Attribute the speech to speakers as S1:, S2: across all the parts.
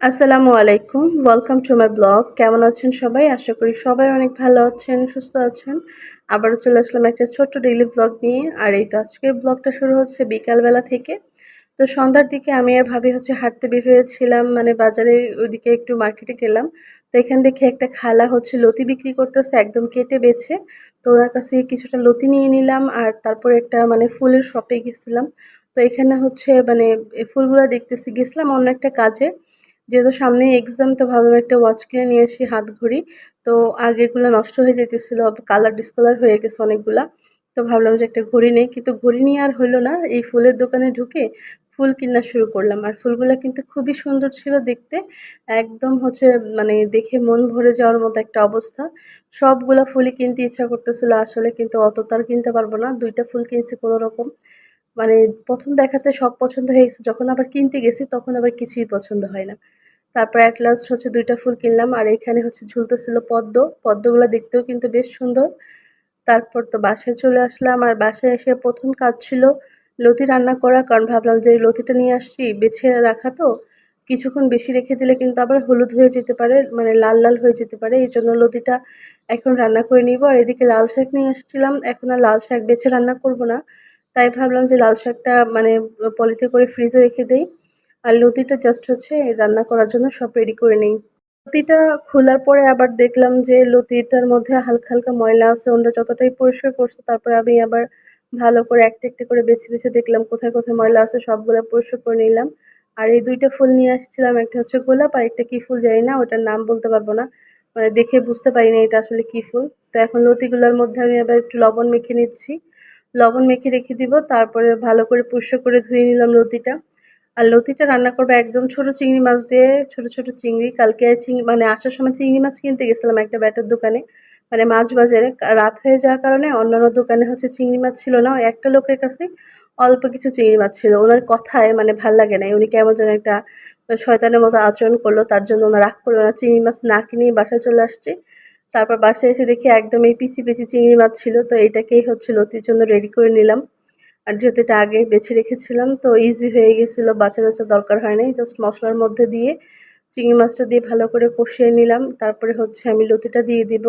S1: আসসালামু আলাইকুম। Welcome to my blog কেমন আছেন সবাই? আশা করি সবাই অনেক ভালো আছেন, সুস্থ আছেন। আবারও চলে আসলাম একটা ছোট্ট ডেইলি ব্লগ নিয়ে। আর এই তো আজকের ব্লগটা শুরু হচ্ছে বিকালবেলা থেকে। তো সন্ধ্যার দিকে আমি আর ভাবি হচ্ছে হাঁটতে বের হয়েছিলাম মানে বাজারে ওইদিকে একটু মার্কেটে গেলাম। তো এখান দেখে একটা খালা হচ্ছে লতি বিক্রি করতেছে, একদম কেটে বেছে। তো ওনার কাছে কিছুটা লতি নিয়ে নিলাম আর তারপরে একটা মানে ফুলের শপে গেছিলাম। তো এখানে হচ্ছে মানে ফুলগুলো দেখতেছি। গেছিলাম অন্য একটা কাজে। যেহেতু সামনে এক্সাম তো ভাবলাম একটা ওয়াচ কিনে নিয়ে আসি হাত ঘড়ি। তো আগেরগুলো নষ্ট হয়ে যেতেছিলো কালার ডিসকালার হয়ে গেছে অনেকগুলা। তো ভাবলাম যে একটা ঘড়ি নেই, কিন্তু ঘড়ি নিয়ে আর হইল না। এই ফুলের দোকানে ঢুকে ফুল কিনা শুরু করলাম। আর ফুলগুলো কিন্তু খুবই সুন্দর ছিল দেখতে। একদম হচ্ছে মানে দেখে মন ভরে যাওয়ার মতো একটা অবস্থা। সবগুলা ফুলই কিনতে ইচ্ছা করতেছিল, আসলে কিন্তু অত তার কিনতে পারব না। দুইটা ফুল কিনছি কোনো রকম। মানে প্রথম দেখাতে সব পছন্দ হয়ে গেছে। যখন আবার কিনতে গেছি, তখন আবার কিছুই পছন্দ হয় না। তারপর অ্যাট লাস্ট হচ্ছে দুইটা ফুল কিনলাম, আর এখানে হচ্ছে ঝুলতেছিল পদ্ম। পদ্মগুলো দেখতেও কিন্তু বেশ সুন্দর। তারপর তো বাসায় চলে আসলাম, আর বাসায় এসে প্রথম কাজ ছিল লতি রান্না করা, কারণ ভাবলাম যে লতিটা নিয়ে আসছি, বেছে রাখা তো। কিছুক্ষণ বেশি রেখে দিলে কিন্তু আবার হলুদ হয়ে যেতে পারে মানে লাল লাল হয়ে যেতে পারে, এই জন্য লতিটা এখন রান্না করে নিব। আর এদিকে লাল শাক নিয়ে আসছিলাম, এখন আর লাল শাক বেছে রান্না করব না। তাই ভাবলাম যে লাল শাকটা মানে পলিতে করে ফ্রিজে রেখে দেই। আর লতিটা জাস্ট হচ্ছে রান্না করার জন্য সব রেডি করে নিই। লতিটা খোলার পরে আবার দেখলাম যে লতিটার মধ্যে হালকা হালকা ময়লা আছে, ওটা যতটাই পরিষ্কার করছে তারপরে আমি আবার ভালো করে একটা একটা করে বেছে বেছে দেখলাম কোথায় কোথায় ময়লা আছে, সবগুলো পরিষ্কার করে নিলাম। আর এই দুইটা ফুল নিয়ে আসছিলাম, একটা হচ্ছে গোলাপ আর একটা কী ফুল জানি না, ওটার নাম বলতে পারব না। মানে দেখে বুঝতে পারি না এটা আসলে কী ফুল। তো এখন লতিগুলোর মধ্যে আমি আবার একটু লবণ মেখে নিচ্ছি। লবণ মেখে রেখে দিব, তারপরে ভালো করে পুষ্য করে ধুয়ে নিলাম লতিটা। আর লতিটা রান্না করব একদম ছোট চিংড়ি মাছ দিয়ে, ছোট ছোট চিংড়ি, কালকে চিংড়ি মানে আসার সময় চিংড়ি মাছ কিনতে গেছিলাম একটা ব্যাটার দোকানে। মানে মাছ বাজারে রাত হয়ে যাওয়ার কারণে অন্যান্য দোকানে হচ্ছে চিংড়ি মাছ ছিল না একটা লোকের কাছে অল্প কিছু চিংড়ি মাছ ছিল। ওনার কথায় মানে ভালো লাগে না উনি কেমন যেন একটা শয়তানের মতো আচরণ করল, তার জন্য ওনার রাগ করল না। চিংড়ি মাছ না কিনেই বাসায় চলে আসছে। তারপর বাসায় এসে দেখি একদম এই পিচি পিচি চিংড়ি মাছ ছিল, তো এটাকেই হচ্ছে লতির জন্য রেডি করে নিলাম। আর যেহেতু এটা আগে বেছে রেখেছিলাম, তো ইজি হয়ে গেছিল, বাছা বাছা দরকার হয় নাই জাস্ট মশলার মধ্যে দিয়ে চিংড়ি মাছটা দিয়ে ভালো করে কষিয়ে নিলাম। তারপরে হচ্ছে আমি লতিটা দিয়ে দিব।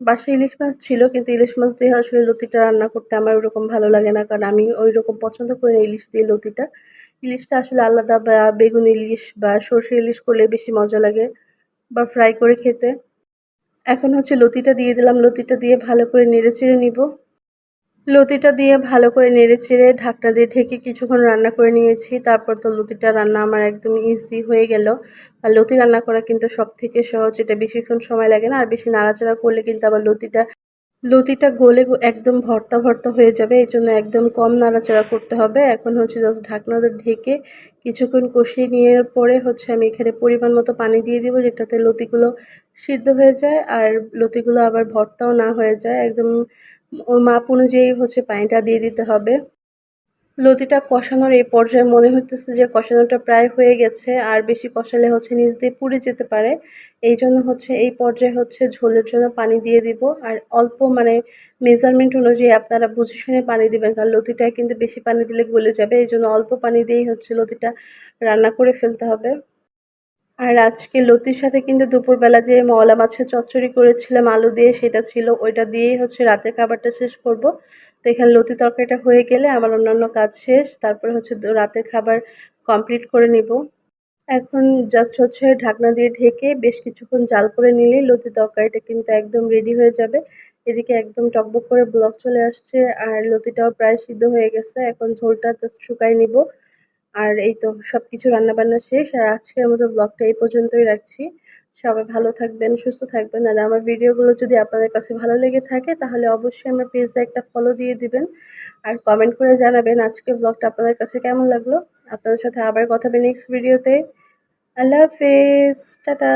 S1: বাসায় ইলিশ মাছ ছিল, কিন্তু ইলিশ মাছ দিয়ে আসলে লতিটা রান্না করতে আমার ওরকম ভালো লাগে না, কারণ আমি ওই রকম পছন্দ করি না ইলিশ দিয়ে লতিটা। ইলিশটা আসলে আলাদা বা বেগুন ইলিশ বা সর্ষে ইলিশ করলে বেশি মজা লাগে, বা ফ্রাই করে খেতে। এখন হচ্ছে লতিটা দিয়ে দিলাম। লতিটা দিয়ে ভালো করে নেড়ে চেড়ে নিব। লতিটা দিয়ে ভালো করে নেড়ে চেড়ে ঢাকটা দিয়ে ঢেকে কিছুক্ষণ রান্না করে নিয়েছি। তারপর তো লতিটা রান্না আমার একদম ইজি হয়ে গেল। আর লতি রান্না করা কিন্তু সব থেকে সহজ। এটা বেশিক্ষণ সময় লাগে না। আর বেশি নাড়াচাড়া করলে কিন্তু আবার লতিটা লতিটা গলে একদম ভর্তা ভর্তা হয়ে যাবে, এই জন্য একদম কম নাড়াচাড়া করতে হবে। এখন হচ্ছে জাস্ট ঢাকনাতে ঢেকে কিছুক্ষণ কষিয়ে নেওয়ার পরে হচ্ছে আমি এখানে পরিমাণ মতো পানি দিয়ে দিব যেটাতে লতিগুলো সিদ্ধ হয়ে যায়, আর লতিগুলো আবার ভর্তাও না হয়ে যায়। একদম ওর মাপ অনুযায়ী হচ্ছে পানিটা দিয়ে দিতে হবে। লতিটা কষানোর এই পর্যায়ে মনে হইতেছে যে কষানোটা প্রায় হয়ে গেছে, আর বেশি কষালে হচ্ছে নিচ দিয়ে পুড়ে যেতে পারে। এই জন্য হচ্ছে এই পর্যায়ে হচ্ছে ঝোলের জন্য পানি দিয়ে দিব, আর অল্প মানে মেজারমেন্ট অনুযায়ী আপনারা বুঝে শুনে পানি দিবেন, কারণ লতিটায় কিন্তু বেশি পানি দিলে গলে যাবে। এই জন্য অল্প পানি দিয়েই হচ্ছে লতিটা রান্না করে ফেলতে হবে। আর আজকে লতির সাথে কিন্তু দুপুরবেলা যে মওলা মাছের চচ্চড়ি করেছিলাম, আলু দিয়ে সেটা ছিল, ওইটা দিয়েই হচ্ছে রাতের খাবারটা শেষ করব। তো এখানে লতি তরকারিটা হয়ে গেলে আমার অন্যান্য কাজ শেষ। তারপরে হচ্ছে রাতের খাবার কমপ্লিট করে নিব। এখন জাস্ট হচ্ছে ঢাকনা দিয়ে ঢেকে বেশ কিছুক্ষণ জাল করে নিলেই লতি তরকারিটা কিন্তু একদম রেডি হয়ে যাবে। এদিকে একদম টকবক করে ব্লক চলে আসছে আর লতিটাও প্রায় সিদ্ধ হয়ে গেছে। এখন ঝোলটা জাস্ট শুকাই নিব। আর এই তো সব কিছু রান্নাবান্না শেষ। আর আজকের মতো ব্লগটা এই পর্যন্তই রাখছি। সবাই ভালো থাকবেন, সুস্থ থাকবেন। আর আমার ভিডিওগুলো যদি আপনাদের কাছে ভালো লেগে থাকে, তাহলে অবশ্যই আমার পেজে একটা ফলো দিয়ে দিবেন। আর কমেন্ট করে জানাবেন আজকে ব্লগটা আপনাদের কাছে কেমন লাগল। আপনাদের সাথে আবার কথা হবে নেক্সট ভিডিওতে আল্লাহ হাফেজ, টাটা।